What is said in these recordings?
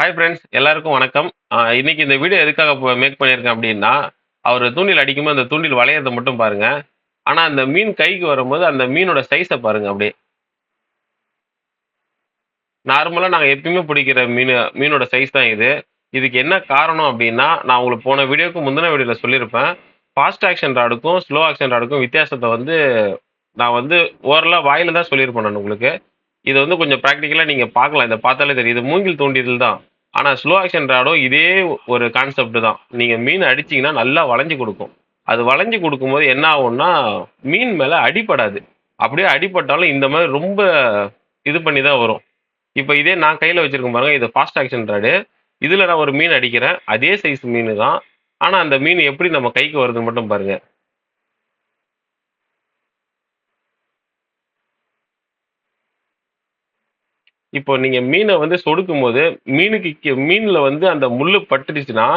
Hi friends எல்லாருக்கும் வணக்கம். இன்னைக்கு இந்த வீடியோ எதுக்காக மேக் பண்ணியிருக்கேன் அப்படின்னா அவர் தூண்டில் அடிக்கும்போது அந்த தூண்டில் வளையறதை மட்டும் பாருங்க. ஆனால் அந்த மீன் கைக்கு வரும்போது அந்த மீனோட சைஸை பாருங்க அப்படியே. நார்மலாக நாங்கள் எப்பயுமே பிடிக்கிற மீன் மீனோட சைஸ் தான் இது. இதுக்கு என்ன காரணம் அப்படின்னா நான் உங்களுக்கு போன வீடியோக்கு முந்தின வீடியோவில் சொல்லியிருப்பேன். ஃபாஸ்ட் ஆக்ஷன் ராடுக்கும் ஸ்லோ ஆக்ஷன் ராடுக்கும் வித்தியாசத்தை வந்து நான் வந்து ஓரளவு வாயில் தான் சொல்லியிருப்பேன் நான் உங்களுக்கு. இது வந்து கொஞ்சம் ப்ராக்டிக்கலாக நீங்கள் பார்க்கலாம். இதை பார்த்தாலே தெரியும். இது மூங்கில் தூண்டில் தான் ஆனால் ஸ்லோ ஆக்ஷன் ராடும் இதே ஒரு கான்செப்ட் தான். நீங்கள் மீன் அடிச்சீங்கன்னா நல்லா வளைஞ்சு கொடுக்கும். அது வளைஞ்சு கொடுக்கும்போது என்ன ஆகும்னா மீன் மேலே அடிபடாது. அப்படியே அடிபட்டாலும் இந்த மாதிரி ரொம்ப இது பண்ணி தான் வரும். இப்போ இதே நான் கையில் வச்சிருக்கேன் பாருங்க இது ஃபாஸ்ட் ஆக்ஷன் ராடு. இதில் நான் ஒரு மீன் அடிக்கிறேன். அதே சைஸ் மீன் தான். ஆனால் அந்த மீன் எப்படி நம்ம கைக்கு வருதுன்னு மட்டும் பாருங்க. இப்போ நீங்க மீனை வந்து சொடுக்கும் போது மீனுக்கு கீ- மீன்ல வந்து அந்த முள்ளு பட்டுடுச்சுன்னா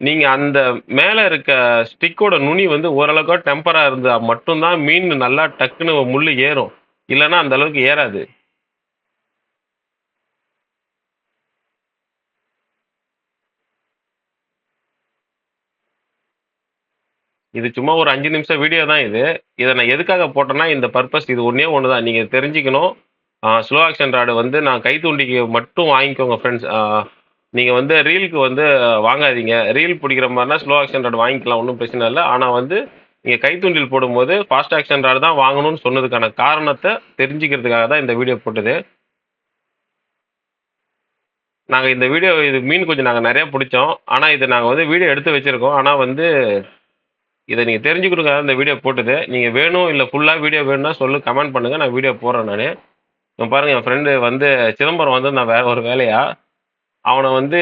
நீங்க அந்த மேல இருக்க ஸ்டிக்கோட நுனி வந்து ஓரளவுக்கு டெம்பரா இருந்தா மட்டும்தான் மீன் நல்லா டக்குன்னு முள்ளு ஏறும். இல்லைன்னா அந்த அளவுக்கு ஏறாது. இது சும்மா ஒரு அஞ்சு நிமிஷம் வீடியோ தான் இது. இதை நான் எதுக்காக போட்டேன்னா இந்த பர்பஸ் இது ஒன்றே ஒன்று தான் நீங்கள் தெரிஞ்சுக்கணும். ஸ்லோ ஆக்ஷன் ராடு வந்து நான் கைத்தூண்டிக்கு மட்டும் வாங்கிக்கோங்க ஃப்ரெண்ட்ஸ் நீங்கள் வந்து ரீலுக்கு வந்து வாங்காதீங்க. ரீல் பிடிக்கிற மாதிரினா ஸ்லோ ஆக்ஷன் ராடு வாங்கிக்கலாம் ஒன்றும் பிரச்சனை இல்லை. ஆனால் வந்து நீங்கள் கைத்தூண்டில் போடும்போது ஃபாஸ்ட் ஆக்ஷன் ராடு தான் வாங்கணும்னு சொன்னதுக்கான காரணத்தை தெரிஞ்சுக்கிறதுக்காக தான் இந்த வீடியோ போட்டது. நாங்கள் இந்த வீடியோ இது மீன் கொஞ்சம் நாங்கள் நிறையா பிடிச்சோம். ஆனால் இது நாங்கள் வந்து வீடியோ எடுத்து வச்சுருக்கோம். ஆனால் வந்து இதை நீங்கள் தெரிஞ்சுக்கிறதுக்காக இந்த வீடியோ போட்டது. நீங்கள் வேணும் இல்லை ஃபுல்லாக வீடியோ வேணும்னா சொல்லு கமெண்ட் பண்ணுங்கள் நான் வீடியோ போடுறேன் நான். இப்போ பாருங்கள் என் ஃப்ரெண்டு வந்து சிதம்பரம் வந்து நான் வேற ஒரு வேலையா? அவனை வந்து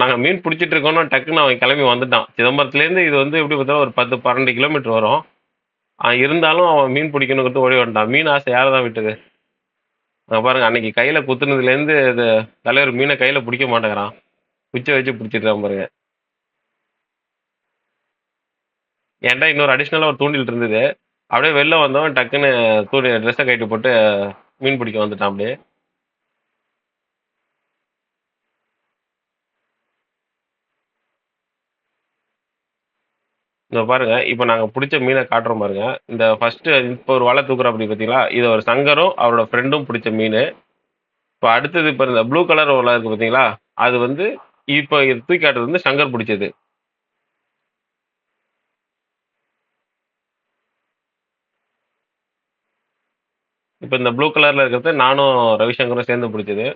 நாங்கள் மீன் பிடிச்சிட்டு இருக்கோம்னா டக்குன்னு அவன் கிளம்பி வந்துட்டான். சிதம்பரத்துலேருந்து இது வந்து எப்படி பார்த்தாலும் ஒரு பத்து பன்னெண்டு கிலோமீட்டர் வரும். அவன் இருந்தாலும் அவன் மீன் பிடிக்கணுங்கிறது ஓடி வந்துட்டான். மீன் ஆசை யாரை தான் விட்டது? நான் பாருங்க அன்னைக்கு கையில் குத்துனதுலேருந்து இது தலைவர் மீனை கையில் பிடிக்க மாட்டேங்கிறான். குச்சை வச்சு பிடிச்சிடுறான் பாருங்க. ஏன்டா இன்னொரு அடிஷ்னலாக ஒரு தூண்டில் இருந்தது? அப்படியே வெளில வந்தவன் டக்குன்னு தூண்டி ட்ரெஸ்ஸை கட்டி போட்டு மீன் பிடிக்க வந்துட்டான் அப்படியே. இந்த பாருங்க இப்போ நாங்கள் பிடிச்ச மீனை காட்டுறோம் பாருங்க. இந்த ஃபர்ஸ்ட் இப்போ ஒரு வலை தூக்குறோம் அப்படி பார்த்தீங்களா? இது ஒரு சங்கரும் அவரோட ஃப்ரெண்டும் பிடிச்ச மீன். இப்போ அடுத்தது இப்போ இந்த ப்ளூ கலர் வலை இருக்கு பார்த்தீங்களா? அது வந்து இப்போ இது தூக்கி காட்டுறது வந்து சங்கர் பிடிச்சது. இப்போ இந்த ப்ளூ கலரில் இருக்கிறது நானும் ரவிசங்கரும் சேர்ந்து பிடிச்சது.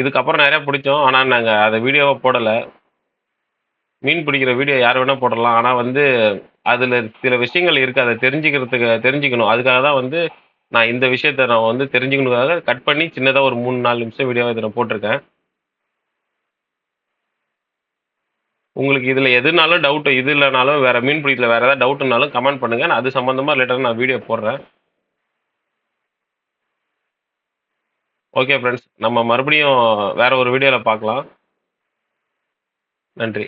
இதுக்கப்புறம் நிறையா பிடிச்சோம். ஆனால் நாங்கள் அதை வீடியோவை போடலை. மீன் பிடிக்கிற வீடியோ யார் வேணால் போடலாம். ஆனால் வந்து அதில் சில விஷயங்கள் இருக்குது அதை தெரிஞ்சுக்கிறதுக்கு தெரிஞ்சுக்கணும். அதுக்காக தான் வந்து நான் இந்த விஷயத்த நான் வந்து தெரிஞ்சுக்கணுக்காக கட் பண்ணி சின்னதாக ஒரு மூணு நாலு நிமிஷம் வீடியோவை இதில் போட்டிருக்கேன். உங்களுக்கு இதில் எதுனாலும் டவுட்டு இது இல்லைனாலும் வேறு மீன் பிடிக்கல வேறு ஏதாவது டவுட்னாலும் கமெண்ட் பண்ணுங்கள் நான் அது சம்மந்தமாக ரிலேட்டடாக நான் வீடியோ போடுறேன். ஓகே ஃப்ரெண்ட்ஸ் நம்ம மறுபடியும் வேற ஒரு வீடியோவில் பார்க்கலாம். நன்றி.